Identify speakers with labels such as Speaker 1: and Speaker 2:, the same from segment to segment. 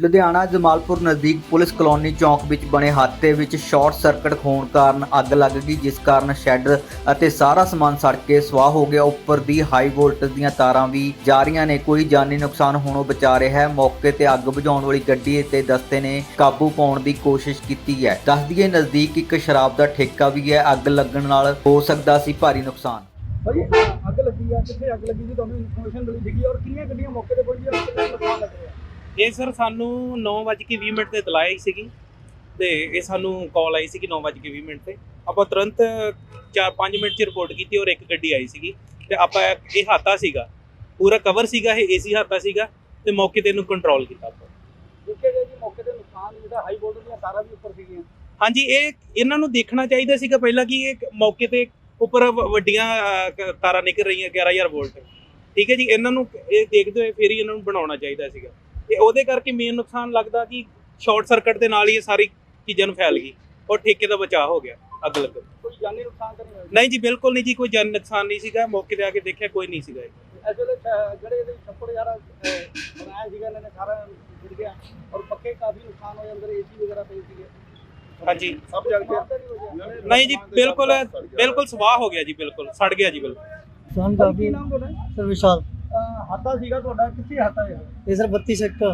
Speaker 1: ਲੁਧਿਆਣਾ ਜਮਾਲਪੁਰ ਨਜ਼ਦੀਕ police colony ਚੌਂਕ ਵਿੱਚ ਬਣੇ ਹਾਦਸੇ ਵਿੱਚ ਸ਼ਾਰਟ ਸਰਕਟ ਹੋਣ ਕਾਰਨ ਅੱਗ ਲੱਗ ਗਈ, ਜਿਸ ਕਾਰਨ ਸ਼ੈੱਡ ਅਤੇ ਸਾਰਾ ਸਮਾਨ ਸੜ ਕੇ ਸਵਾਹ ਹੋ ਗਿਆ। ਉੱਪਰ ਦੀ ਹਾਈ ਵੋਲਟੇਜ ਦੀਆਂ ਤਾਰਾਂ ਵੀ ਜਾ ਰਹੀਆਂ ਨੇ। ਕੋਈ ਜਾਨੀ ਨੁਕਸਾਨ ਹੋਣੋਂ ਬਚਾ ਰਿਹਾ ਹੈ। ਮੌਕੇ ਤੇ ਅੱਗ ਬੁਝਾਉਣ ਵਾਲੀ ਗੱਡੀ ਤੇ ਦਸਤੇ ਨੇ ਕਾਬੂ ਪਾਉਣ ਦੀ ਕੋਸ਼ਿਸ਼ ਕੀਤੀ ਹੈ। ਦੱਸ ਦਈਏ, ਨਜ਼ਦੀਕ ਇੱਕ ਸ਼ਰਾਬ ਦਾ ਠੇਕਾ ਵੀ ਹੈ। ਅੱਗ ਲੱਗਣ ਨਾਲ ਹੋ ਸਕਦਾ ਸੀ ਭਾਰੀ ਨੁਕਸਾਨ।
Speaker 2: ਭਾਈ, ਅੱਗ ਲੱਗੀ ਆ। ਕਿੱਥੇ ਅੱਗ ਲੱਗੀ ਸੀ? ਤੁਹਾਨੂੰ ਇਨਫੋਰਮੇਸ਼ਨ ਮਿਲੀ ਸੀਗੀ। ਔਰ ਕਿੰਨੀਆਂ ਗੱਡੀਆਂ ਮੌਕੇ ਤੇ ਪਹੁੰਚੀਆਂ? ਕਿੰਨਾ ਨੁਕਸਾਨ ਲੱਗ ਰਿਹਾ
Speaker 3: ਇਹ ਸਰ ਸਾਨੂੰ 9:20 ਮਿੰਟ ਤੇ ਤਲਾਈ ਸੀਗੀ ਤੇ ਇਹ ਸਾਨੂੰ ਕਾਲ ਆਈ ਸੀ ਕਿ 9:20 ਮਿੰਟ ਤੇ। ਆਪਾਂ ਤੁਰੰਤ 4-5 ਮਿੰਟ ਚ ਰਿਪੋਰਟ ਕੀਤੀ ਔਰ ਇੱਕ ਗੱਡੀ ਆਈ ਸੀਗੀ ਤੇ ਆਪਾਂ ਇਹ ਹਾਤਾ ਸੀਗਾ ਪੂਰਾ ਕਵਰ ਸੀਗਾ ਇਹ ਏਸੀ ਹਾਤਾ ਸੀਗਾ ਤੇ ਮੌਕੇ ਤੇ ਇਹਨੂੰ ਕੰਟਰੋਲ ਕੀਤਾ ਆਪਾਂ।
Speaker 2: ਦੇਖਿਆ ਗਿਆ ਜੀ ਮੌਕੇ ਤੇ ਨੁਕਸਾਨ ਜਿਹੜਾ ਹਾਈ ਵੋਲਟ ਦੀਆਂ ਤਾਰਾਂ ਵੀ ਉੱਪਰ ਸੀਗੀਆਂ।
Speaker 3: ਹਾਂਜੀ ਇਹ ਇਹਨਾਂ ਨੂੰ ਦੇਖਣਾ ਚਾਹੀਦਾ ਸੀਗਾ ਪਹਿਲਾਂ ਕਿ ਇਹ ਮੌਕੇ ਤੇ ਉੱਪਰ ਵੱਡੀਆਂ ਤਾਰਾਂ ਨਿਕਲ ਰਹੀਆਂ 11000 ਵੋਲਟ। ਠੀਕ ਹੈ ਜੀ ਇਹਨਾਂ ਨੂੰ ਇਹ ਦੇਖਦੇ ਹੋਏ ਫਿਰ ਹੀ ਇਹਨਾਂ ਨੂੰ ਬਣਾਉਣਾ ਚਾਹੀਦਾ ਸੀਗਾ। ਤੇ ਉਹਦੇ ਕਰਕੇ ਮੇਨ ਨੁਕਸਾਨ ਲੱਗਦਾ ਕਿ ਸ਼ਾਰਟ ਸਰਕਟ ਦੇ ਨਾਲ ਹੀ ਇਹ ਸਾਰੀ ਚੀਜ਼ਾਂ ਨੂੰ ਫੈਲ ਗਈ ਔਰ ਠੇਕੇ ਦਾ ਬਚਾਅ ਹੋ ਗਿਆ ਅੱਗ ਲੱਗਣ
Speaker 2: ਕੋਈ ਜਾਨੀ ਨੁਕਸਾਨ ਤਾਂ ਨਹੀਂ
Speaker 3: ਨਹੀਂ ਜੀ ਬਿਲਕੁਲ ਨਹੀਂ ਜੀ ਕੋਈ ਜਾਨੀ ਨੁਕਸਾਨ ਨਹੀਂ ਸੀਗਾ। ਮੌਕੇ ਤੇ ਆ ਕੇ ਦੇਖਿਆ ਕੋਈ ਨਹੀਂ ਸੀਗਾ
Speaker 2: ਅਸਲ ਜਿਹੜੇ ਇਹਦੇ ਛੱਪੜ ਯਾਰ ਬਣਾਇਆ ਸੀਗਾ ਇਹਨਾਂ ਨੇ ਸਾਰਾ ਗਿਰ ਗਿਆ। ਔਰ ਪੱਕੇ ਕਾਫੀ ਨੁਕਸਾਨ ਹੋਏ ਅੰਦਰ ਏਸੀ ਵਗੈਰਾ ਪਈ ਸੀਗੇ।
Speaker 3: ਹਾਂਜੀ।
Speaker 2: ਸਭ ਜਲ ਗਿਆ।
Speaker 3: ਨਹੀਂ ਜੀ ਬਿਲਕੁਲ ਸਵਾਹ ਹੋ ਗਿਆ ਜੀ ਬਿਲਕੁਲ ਸੜ ਗਿਆ ਜੀ ਬਿਲਕੁਲ।
Speaker 2: ਹਾਤਾ ਸੀਗਾ ਤੁਹਾਡਾ ਕਿੱਥੇ ਹਾਤਾ ਹੈ
Speaker 4: ये सर बत्तीस सेक्टर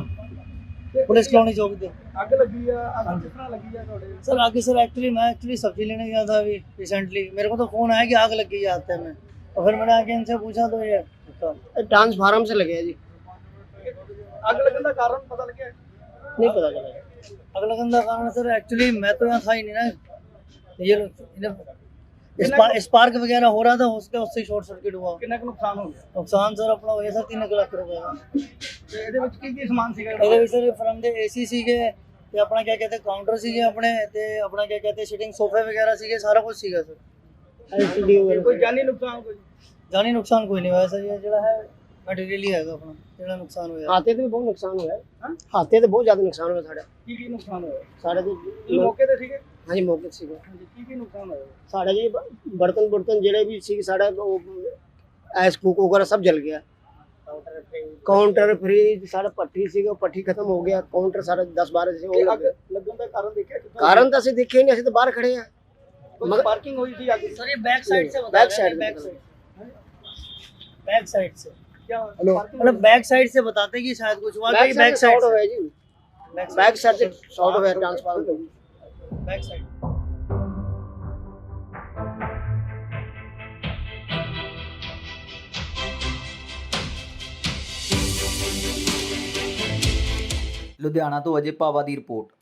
Speaker 2: ਤੇ
Speaker 4: पुलिस कॉलोनी चौक पे
Speaker 2: ਅੱਗ ਲੱਗੀ ਆ ਅੱਗ ਕਿਸ ਤਰ੍ਹਾਂ ਲੱਗੀ ਆ ਤੁਹਾਡੇ
Speaker 4: सर आगे सर एक्चुअली मैं एक्चुअली सब्जी लेने गया था अभी रिसेंटली मेरे को तो फोन आया कि आग लग गई है हादसे में और फिर मैंने आके इनसे पूछा तो ये
Speaker 5: ट्रांसफार्म से लगे हैं जी
Speaker 2: ਅੱਗ ਲੱਗਣ ਦਾ ਕਾਰਨ ਪਤਾ ਲੱਗਿਆ
Speaker 5: नहीं पता चला
Speaker 4: अगला गंदा कारण सर एक्चुअली मैं तो यहाँ था ही नहीं ना ये लोग इन्हें स्पा- स्पार्क वगैरह हो रहा था उसके उससे शॉर्ट सर्किट हुआ
Speaker 2: ਕਿੰਨਾ ਕੁ ਨੁਕਸਾਨ ਹੋ ਗਿਆ
Speaker 4: नुकसान सर अपना हुआ सर तीन लाख रुपए का
Speaker 2: ਤੇ ਇਹਦੇ ਵਿੱਚ ਕੀ ਕੀ ਸਮਾਨ ਸੀਗਾ
Speaker 4: ਇਹਦੇ ਵਿੱਚ ਸਰ ਫਰਮ ਦੇ ਏਸੀ ਸੀਗੇ ਤੇ ਆਪਣਾ ਕੀ ਕਹਿੰਦੇ ਕਾਊਂਟਰ ਸੀਗੇ ਆਪਣੇ ਤੇ ਆਪਣਾ ਕੀ ਕਹਿੰਦੇ ਸਿਟਿੰਗ ਸੋਫੇ ਵਗੈਰਾ ਸੀਗੇ ਸਾਰਾ ਕੁਝ ਸੀਗਾ ਸਰ
Speaker 5: एलसीडी वगैरह
Speaker 2: ਕੋਈ ਜਾਨੀ ਨੁਕਸਾਨ ਕੋਈ
Speaker 4: ਜਾਨੀ ਨੁਕਸਾਨ ਕੋਈ ਨਹੀਂ ਹੋਇਆ ਸਰ ਇਹ ਜਿਹੜਾ ਹੈ ਮਟੀਰੀਅਲ ਹੀ ਹੈਗਾ ਆਪਣਾ ਜਿਹੜਾ ਨੁਕਸਾਨ ਹੋਇਆ
Speaker 5: हाथे तो भी बहुत नुकसान हुआ
Speaker 2: हाँ?
Speaker 5: है हाथे तो बहुत ज्यादा नुकसान हुआ साढ़े
Speaker 2: ਕੀ ਕੀ ਨੁਕਸਾਨ ਹੋਇਆ
Speaker 5: साढ़े तो
Speaker 2: ਇਹ ਮੌਕੇ ਤੇ ਸੀਗੇ
Speaker 5: हाँ जी मौके से
Speaker 2: ਹਾਂਜੀ ਕੀ ਕੀ ਨੁਕਸਾਨ ਹੋਇਆ
Speaker 5: साढ़े जी बर्तन बर्तन जेड़े भी सी साढ़े वो ऐस कुक वगैरह सब जल गया काउंटर फ्रिज साढ़े पट्टी सी पट्टी खत्म हो गया काउंटर साढ़े दस बारह से वो
Speaker 2: ਇਹ
Speaker 5: लग
Speaker 2: ਅੱਗ
Speaker 5: गए
Speaker 2: ਲੱਗਣ ਦਾ ਕਾਰਨ ਦੇਖਿਆ ਕਿੱਥੋਂ
Speaker 5: कारण तो असं देखे नहीं असं तो बाहर खड़े हैं
Speaker 2: ਮਗਰ ਪਾਰਕਿੰਗ ਹੋਈ ਸੀ ਅੱਗ
Speaker 4: सर ये बैक साइड से
Speaker 5: Back
Speaker 4: बता
Speaker 5: side
Speaker 4: बैक
Speaker 5: से
Speaker 4: साइड बैक साइड से
Speaker 2: क्या
Speaker 5: हेलो।
Speaker 2: parking
Speaker 4: मतलब बैक साइड से बताते कि शायद कुछ हुआ
Speaker 5: बैक
Speaker 4: कि बैक
Speaker 5: साइड
Speaker 4: साइड
Speaker 5: शॉर्ट
Speaker 4: से
Speaker 5: हुआ है जी
Speaker 4: बैक
Speaker 5: बैक साइड से शॉर्ट हुआ है ट्रांसफार्मर
Speaker 4: ਬੈਕ ਸਾਈਡ
Speaker 1: ਲੁਧਿਆਣਾ ਤੋਂ ਅਜੇ ਪਾਵਾ ਦੀ ਰਿਪੋਰਟ।